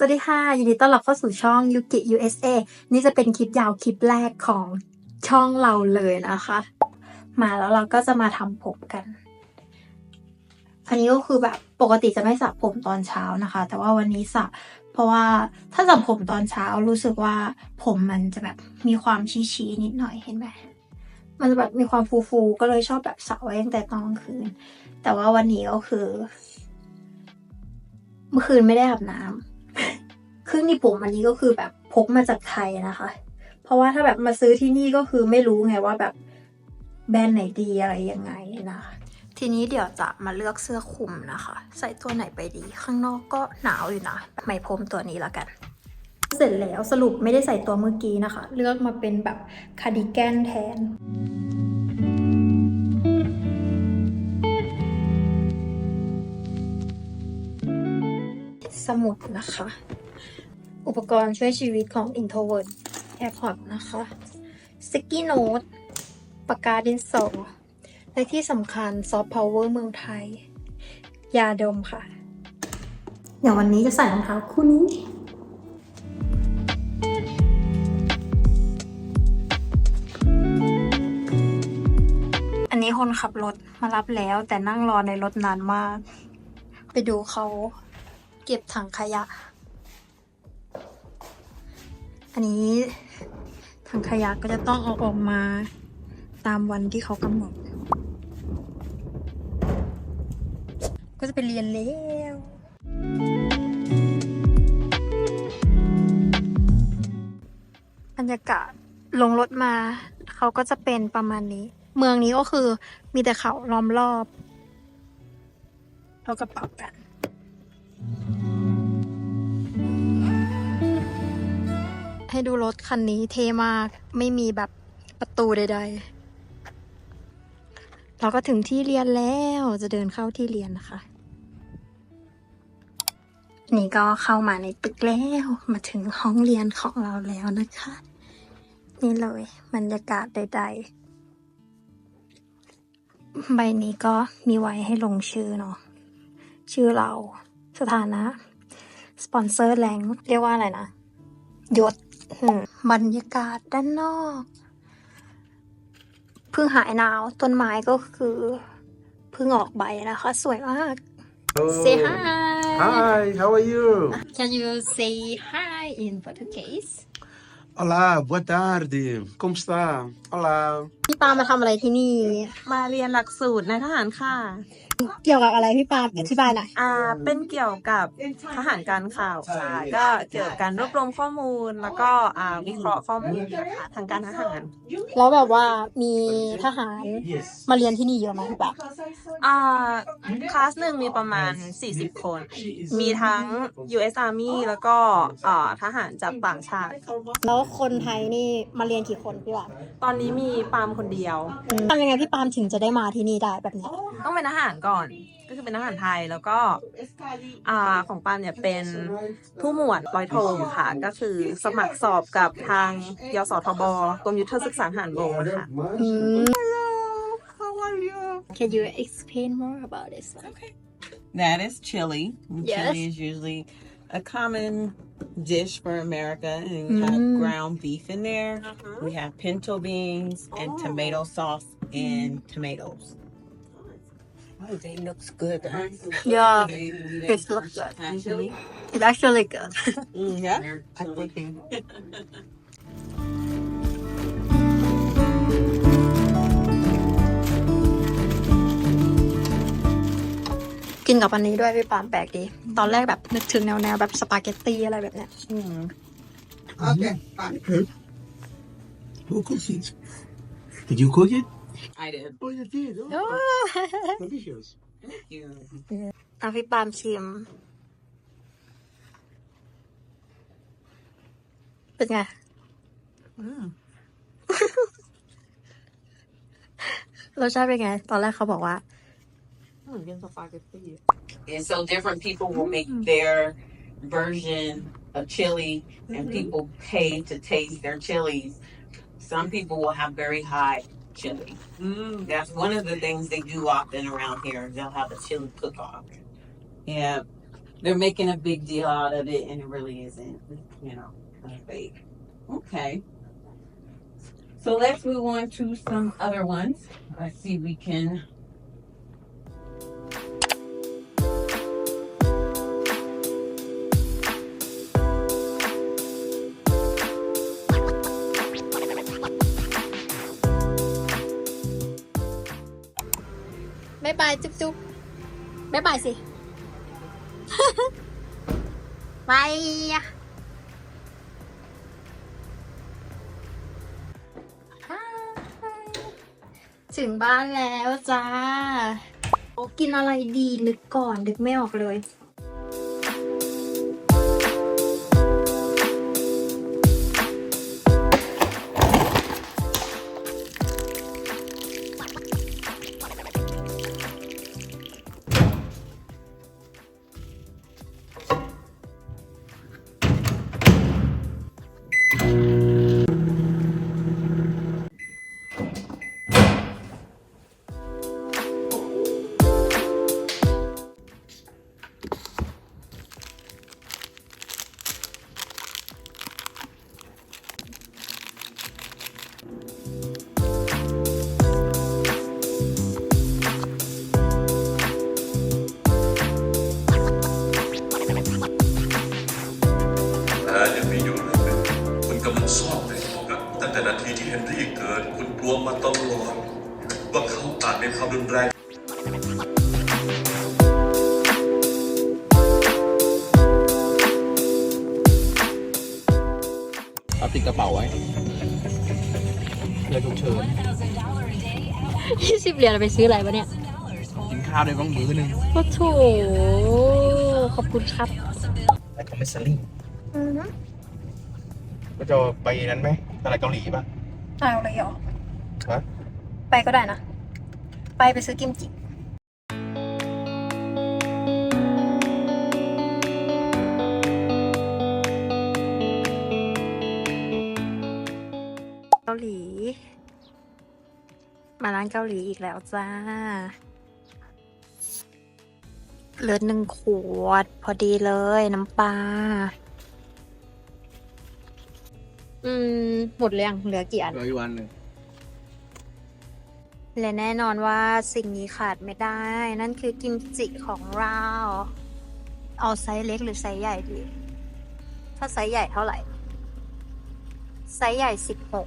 สวัสดีค่ะ ยินดีต้อนรับเข้าสู่ช่อง Yuki USA นี่จะเป็นคลิปยาวคลิปแรกของช่องเราเลยนะคะ มาแล้วเราก็จะมาทำผมกัน อันนี้ก็คือแบบปกติจะไม่สระผมตอนเช้านะคะ แต่ว่าวันนี้สระเพราะว่าถ้าสระผมตอนเช้ารู้สึกว่าผมมันจะแบบมีความชี้ๆนิดหน่อยเห็นไหมมันจะแบบมีความฟูๆก็เลยชอบแบบสระไว้ตั้งแต่ตอนกลางคืน แต่ว่าวันนี้ก็คือ เมื่อคืนไม่ได้อาบน้ำ งนี่ผมอันนี้ก็คือแบบพกมาจากไทยนะคะ เพราะว่าถ้าแบบมาซื้อที่นี่ก็คือไม่รู้ไงว่าแบบแบรนด์ไหนดีอะไรยังไงนะคะทีนี้เดี๋ยวจะมาเลือกเสื้อคลุมนะคะ ใส่ตัวไหนไปดี ข้างนอกก็หนาวอยู่นะไหมพรมตัวนี้แล้วกัน เสร็จแล้วสรุปไม่ได้ใส่ตัวเมื่อกี้นะคะ เลือกมาเป็นแบบคาร์ดิแกนแทนสมุดนะคะ อุปกรณ์ช่วยชีวิตของ introvert AirPod นะคะ sticky note ปากกาดินสอและที่สำคัญ soft power เมืองไทย ยาดมค่ะ เดี๋ยววันนี้จะใส่รองเท้าคู่นี้อันนี้คนขับรถมารับแล้ว แต่นั่งรอในรถนานมาก ไปดูเขาเก็บถังขยะ อันนี้ถังขยะก็จะต้องเอาออกมาตามวันที่เขากำหนด ก็จะไปเรียนแล้วบรรยากาศลงรถมาเขาก็จะเป็นประมาณนี้ เมืองนี้ก็คือมีแต่เขาล้อมรอบเรากระเป๋ากัน ให้ดูรถคันนี้เท่มาก ไม่มีแบบประตูใด ๆ เราก็ถึงที่เรียนแล้วจะเดินเข้าที่เรียนนะคะ นี่ก็เข้ามาในตึกแล้ว มาถึงห้องเรียนของเราแล้วนะคะ นี่เลยบรรยากาศใด ๆ ใบนี้ก็มีไว้ให้ลงชื่อเนาะชื่อเราสถานะ สปอนเซอร์แรงเรียกว่าอะไรนะ ยศ บรรยากาศด้านนอก เพิ่งหายหนาวต้นไม้ก็คือเพิ่งออกใบนะคะ สวยมาก Say hi Hi, how are you? Can you say hi in Portuguese Olá, boa tarde. Como está? Olá. พี่ปามาทำอะไรที่นี่ มาเรียนหลักสูตรในทหารค่ะ เกี่ยวกับอะไรพี่ปาอธิบายหน่อยอ่า เป็นเกี่ยวกับทหารการข่าวค่ะก็เกี่ยวกับการรวบรวมข้อมูลแล้วก็อ่าวิเคราะห์ข้อมูลค่ะทางการทหารแล้วแบบว่ามีทหารมาเรียนที่นี่เยอะไหมพี่ปาอ่าคลาสหนึ่งมีประมาณ 40 คน มีทั้ง US Army แล้วก็อ่าทหารจากต่างชาติ แล้วคนไทยนี่มาเรียนกี่คนพี่ปาตอนนี้มีปาล์มคนเดียว ทำยังไงพี่ปามถึงจะได้มาที่นี่ได้แบบเนี้ยต้องเป็นทหารก่อน ก็คือเป็นทหารไทยแล้วก็อ่าของปาล์มเนี่ยเป็นผู้หมวดร้อยโทค่ะ ก็คือสมัครสอบกับทางยสทบกรมยุทธศึกษาทหารบกค่ะ อืม How are you Can you explain more about this one? That is chili. And Yes. Chili is usually a common dish for America, and we have Mm. ground beef in there. We have pinto beans and tomato sauce and tomatoes. Oh, they looks good. Huh? Yeah, it looks good. Actually, It's actually good. Mm, yeah. I think. กินกับอันนี้ด้วยพี่ปามแปลกดี ตอนแรกแบบนึกถึงแนวแนวๆแบบสปาเกตตี้อะไรแบบเนี้ย Mm. Okay. Who cooks it? Did you cook it? I did. Oh, you did. Oh, โอ้ delicious. Thank you. อะพี่ปามชิม เป็นไง Mm. รสชาติเป็นไง ตอนแรกเขาบอกว่า Mm, get the spaghetti. And so different people will make their version of chili, and people pay to taste their chilies. Some people will have very high chili. That's one of the things they do often around here. They'll have a chili cook-off. Yeah. they're making a big deal out of it, and it really isn't. You know, kind of fake. Okay. So let's move on to some other ones. Let's see if we can. ายบายจุ๊บจุ๊บบ๊ายบายสิไปถึงบ้านแล้วจ้า โอ้กินอะไรดีนึกก่อน นึกไม่ออกเลย รุนแรงเอาติดกระเป๋าไว้เพื่อฉุกเฉินยี่สิบเหรียญเอาไปซื้ออะไรวะเนี่ย กินข้าวได้บ้างมื้อหนึงโอ้โถขอบคุณครับ แล้วก็ไม่สลิงก็จะไปนั้นไหมตลาดเกาหลีป่ะ เอาเลยเหรอฮะ ไปก็ได้นะ ไปไปซื้อกิมจิเกาหลี มาร้านเกาหลีอีกแล้วจ้า เหลือหนึ่งขวด พอดีเลยน้ำปลาอืม หมดเลยยังเหลือกี่อัน เหลืออีกวันหนึ่ง และแน่นอนว่าสิ่งนี้ขาดไม่ได้ นั่นคือกิมจิของเรา เอาไซส์เล็กหรือไซส์ใหญ่ดี ถ้าไซส์ใหญ่เท่าไหร่ ไซส์ใหญ่สิบหก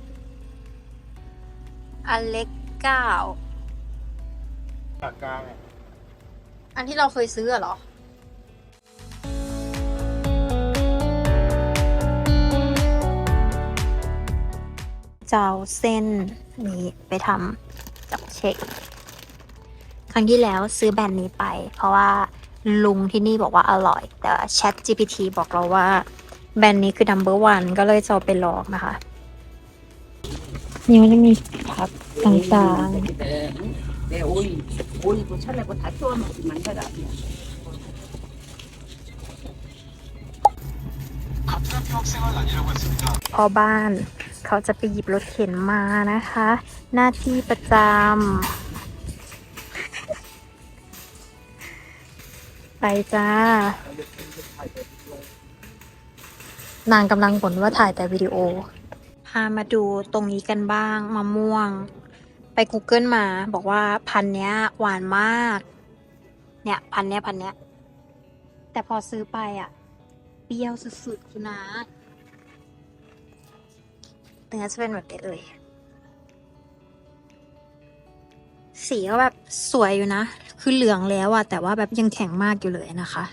อันเล็กเก้าปากกลางอะอันที่เราเคยซื้ออะเหรอจะเอาเส้นนี้ไปทำจับ ช็ค ครั้งที่แล้วซื้อแบรนด์นี้ไป เพราะว่าลุงที่นี่บอกว่าอร่อย แต่ Chat GPT บอกเราว่า แบรนด์นี้คือ number one ก็เลยจะไปลองนะคะ นี่มันจะมีพับต่างๆพอบ้าน เขาจะไปหยิบรถเข็นมานะคะ หน้าที่ประจำไปจ้านางกำลังบ่นว่าถ่ายแต่วิดีโอ พามาดูตรงนี้กันบ้างมะม่วง ไป Google มาบอกว่าพันเนี้ย หวานมาก เนี่ย พันเนี้ยพันเนี้ย แต่พอซื้อไปอะ เปรี้ยวสุดๆคุณนะ เนื้อจะเป็นแบบนี้เลย สีก็แบบสวยอยู่นะ คือเหลืองแล้วอะแต่ว่าแบบยังแข็งมากอยู่เลยนะคะ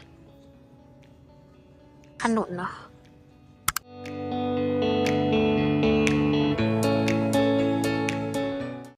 ขนุนเนาะ